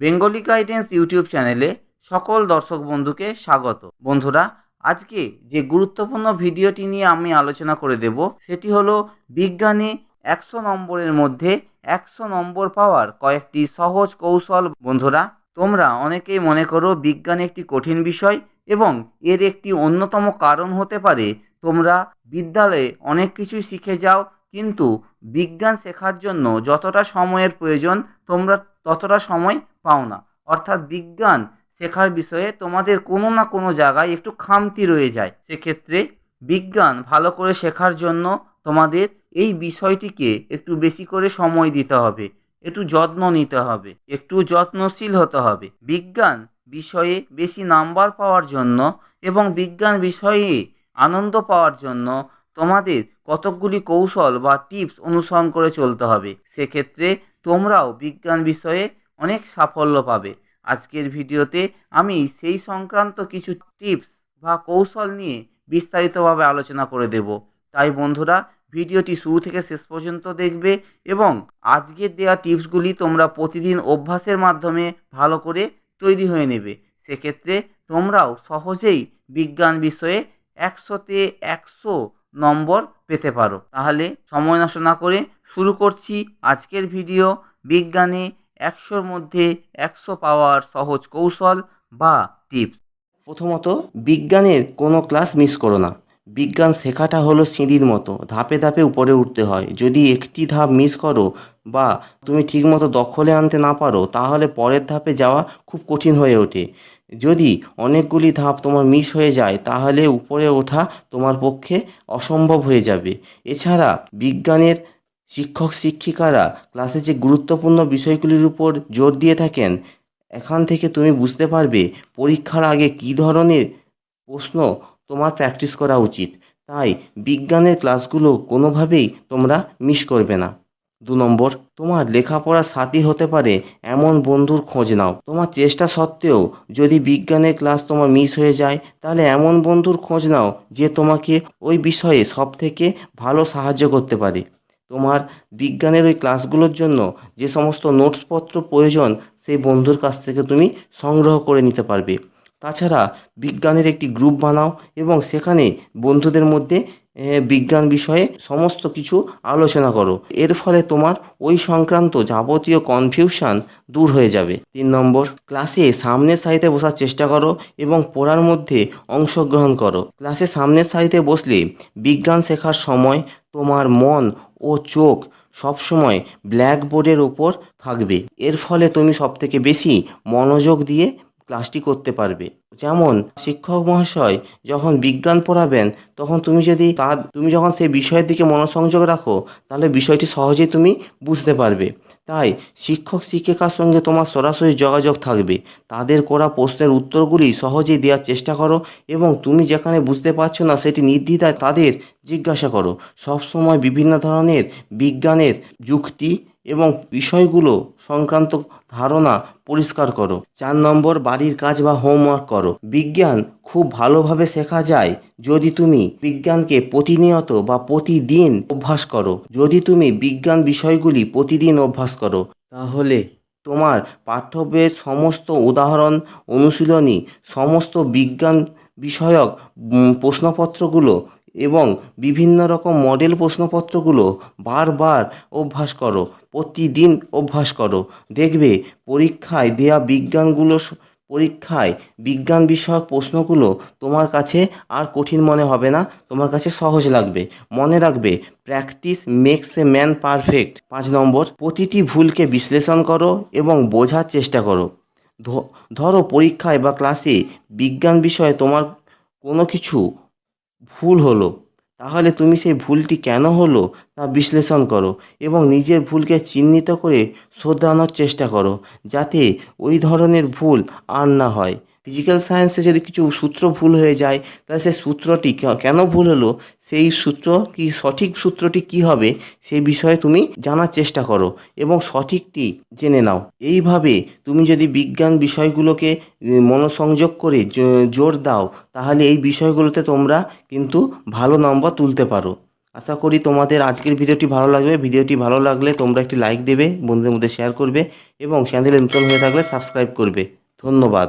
Bengali guidance YouTube চ্যানেলে সকল দর্শক বন্ধুকে স্বাগত। বন্ধুরা, আজকে যে গুরুত্বপূর্ণ ভিডিওটি নিয়ে আমি আলোচনা করে দেব, সেটি হলো বিজ্ঞানে একশো নম্বরের মধ্যে একশো নম্বর পাওয়ার কয়েকটি সহজ কৌশল। বন্ধুরা, তোমরা অনেকেই মনে করো বিজ্ঞান একটি কঠিন বিষয় এবং এর একটি অন্যতম কারণ হতে পারে, তোমরা বিদ্যালয়ে অনেক কিছুই শিখে যাও, কিন্তু বিজ্ঞান শেখার জন্য যতটা সময়ের প্রয়োজন তোমরা ততটা সময় পাও না অর্থাৎ বিজ্ঞান শেখার বিষয়ে তোমাদের কোনো না কোনো জায়গায় একটু খামতি রয়ে যায়। সেক্ষেত্রে বিজ্ঞান ভালো করে শেখার জন্য তোমাদের এই বিষয়টিকে একটু বেশি করে সময় দিতে হবে। একটু যত্ন নিতে হবে। একটু যত্নশীল হতে হবে। বিজ্ঞান বিষয়ে বেশি নাম্বার পাওয়ার জন্য এবং বিজ্ঞান বিষয়ে আনন্দ পাওয়ার জন্য তোমাদের কতকগুলি কৌশল বা টিপস অনুসরণ করে চলতে হবে। সেক্ষেত্রে তোমরাও বিজ্ঞান বিষয়ে অনেক সাফল্য পাবে। আজকের ভিডিওতে আমি সেই সংক্রান্ত কিছু টিপস বা কৌশল নিয়ে বিস্তারিতভাবে আলোচনা করে দেব। তাই বন্ধুরা, ভিডিওটি শুরু থেকে শেষ পর্যন্ত দেখবে এবং আজকের দেওয়া টিপসগুলি তোমরা প্রতিদিন অভ্যাসের মাধ্যমে ভালো করে তৈরি হয়ে নেবে। সেক্ষেত্রে তোমরাও সহজেই বিজ্ঞান বিষয়ে একশোতে একশো নম্বর পেতে পারো। তাহলে সময় নষ্ট না করে শুরু করছি আজকের ভিডিও। বিজ্ঞানে একশোর মধ্যে একশো পাওয়ার সহজ কৌশল বা টিপস। প্রথমত, বিজ্ঞানের কোনো ক্লাস মিস করো না। বিজ্ঞান শেখাটা হলো সিঁড়ির মতো, ধাপে ধাপে উপরে উঠতে হয়। যদি একটি ধাপ মিস করো বা তুমি ঠিকমতো দখলে আনতে না পারো, তাহলে পরের ধাপে যাওয়া খুব কঠিন হয়ে ওঠে। যদি অনেকগুলি ধাপ তোমার মিস হয়ে যায়, তাহলে উপরে ওঠা তোমার পক্ষে অসম্ভব হয়ে যাবে। এছাড়া, বিজ্ঞানের শিক্ষক শিক্ষিকারা ক্লাসে যে গুরুত্বপূর্ণ বিষয়গুলির উপর জোর দিয়ে থাকেন, এখান থেকে তুমি বুঝতে পারবে পরীক্ষার আগে কী ধরনের প্রশ্ন তোমার প্র্যাকটিস করা উচিত। তাই বিজ্ঞানের ক্লাসগুলো কোনোভাবেই তোমরা মিস করবে না। দু নম্বর, তোমার লেখাপড়ার সাথী হতে পারে এমন বন্ধুর খোঁজ নাও। তোমার চেষ্টা সত্ত্বেও যদি বিজ্ঞানের ক্লাস তোমার মিস হয়ে যায়, তাহলে এমন বন্ধুর খোঁজ নাও যে তোমাকে ওই বিষয়ে সব থেকে ভালো সাহায্য করতে পারে। তোমার বিজ্ঞানের ওই ক্লাসগুলোর জন্য যে সমস্ত নোটসপত্র প্রয়োজন, সেই বন্ধুর কাছ থেকে তুমি সংগ্রহ করে নিতে পারবে। তাছাড়া বিজ্ঞানের একটি গ্রুপ বানাও এবং সেখানে বন্ধুদের মধ্যে বিজ্ঞান বিষয়ে সমস্ত কিছু আলোচনা করো। এর ফলে তোমার ওই সংক্রান্ত যাবতীয় কনফিউশন দূর হয়ে যাবে। তিন নম্বর ক্লাসে সামনের সারিতে বসার চেষ্টা করো এবং পড়ার মধ্যে অংশগ্রহণ করো। ক্লাসে সামনের সারিতে বসলে বিজ্ঞান শেখার সময় তোমার মন ও চোখ সবসময় ব্ল্যাকবোর্ডের ওপর থাকবে। এর ফলে তুমি সবথেকে বেশি মনোযোগ দিয়ে ক্লাসটি করতে পারবে। যেমন শিক্ষক মহাশয় যখন বিজ্ঞান পড়াবেন, তখন তুমি যদি তার তুমি যখন সেই বিষয়ের দিকে মনোসংযোগ রাখো, তাহলে বিষয়টি সহজেই তুমি বুঝতে পারবে। তাই শিক্ষক শিক্ষিকার সঙ্গে তোমার সরাসরি যোগাযোগ থাকবে। তাদের করা প্রশ্নের উত্তরগুলি সহজেই দেওয়ার চেষ্টা করো এবং তুমি যেখানে বুঝতে পারছ না সেটি নির্দ্বিধায় তাদের জিজ্ঞাসা করো। সবসময় বিভিন্ন ধরনের বিজ্ঞানের যুক্তি এবং বিষয়গুলো সংক্রান্ত ধারণা পরিষ্কার করো। চার নম্বর, বাড়ির কাজ বা হোমওয়ার্ক করো। বিজ্ঞান খুব ভালোভাবে শেখা যায় যদি তুমি বিজ্ঞানকে প্রতিনিয়ত বা প্রতিদিন অভ্যাস করো। যদি তুমি বিজ্ঞান বিষয়গুলি প্রতিদিন অভ্যাস করো, তাহলে তোমার পাঠ্য বইয়ের সমস্ত উদাহরণ, অনুশীলনী, সমস্ত বিজ্ঞান বিষয়ক প্রশ্নপত্রগুলো এবং বিভিন্ন রকম মডেল প্রশ্নপত্রগুলো বারবার অভ্যাস করো, প্রতিদিন অভ্যাস করো। দেখবে পরীক্ষায় দেয়া বিজ্ঞানগুলো পরীক্ষায় বিজ্ঞান বিষয়ক প্রশ্নগুলো তোমার কাছে আর কঠিন মনে হবে না, তোমার কাছে সহজ লাগবে। মনে রাখবে practice makes a man perfect পাঁচ নম্বর, প্রতিটি ভুলকে বিশ্লেষণ করো এবং বোঝার চেষ্টা করো। ধরো পরীক্ষায় বা ক্লাসে বিজ্ঞান বিষয়ে তোমার কোনো কিছু ভুল হলো, তাহলে তুমি সেই ভুলটি কেন হলো তা বিশ্লেষণ করো এবং নিজের ভুলকে চিহ্নিত করে শোধরানোর চেষ্টা করো, যাতে ওই ধরনের ভুল আর না হয়। ফিজিক্যাল সায়েন্সে যদি কিছু সূত্র ভুল হয়ে যায়, তাহলে সেই সূত্রটি কেন ভুল হলো? সেই সূত্র কি, সঠিক সূত্রটি কি হবে? সেই বিষয়ে তুমি জানার চেষ্টা করো এবং সঠিকটি জেনে নাও। এইভাবে তুমি যদি বিজ্ঞান বিষয়গুলোকে মনোসংযোগ করে জোর দাও, তাহলে এই বিষয়গুলোতে তোমরা কিন্তু ভালো নম্বর তুলতে পারো। আশা করি তোমাদের আজকের ভিডিওটি ভালো লাগবে। ভিডিওটি ভালো লাগলে তোমরা একটি লাইক দেবে, বন্ধুদের মধ্যে শেয়ার করবে এবং চ্যানেলে নতুন হয়ে থাকলে সাবস্ক্রাইব করবে। ধন্যবাদ।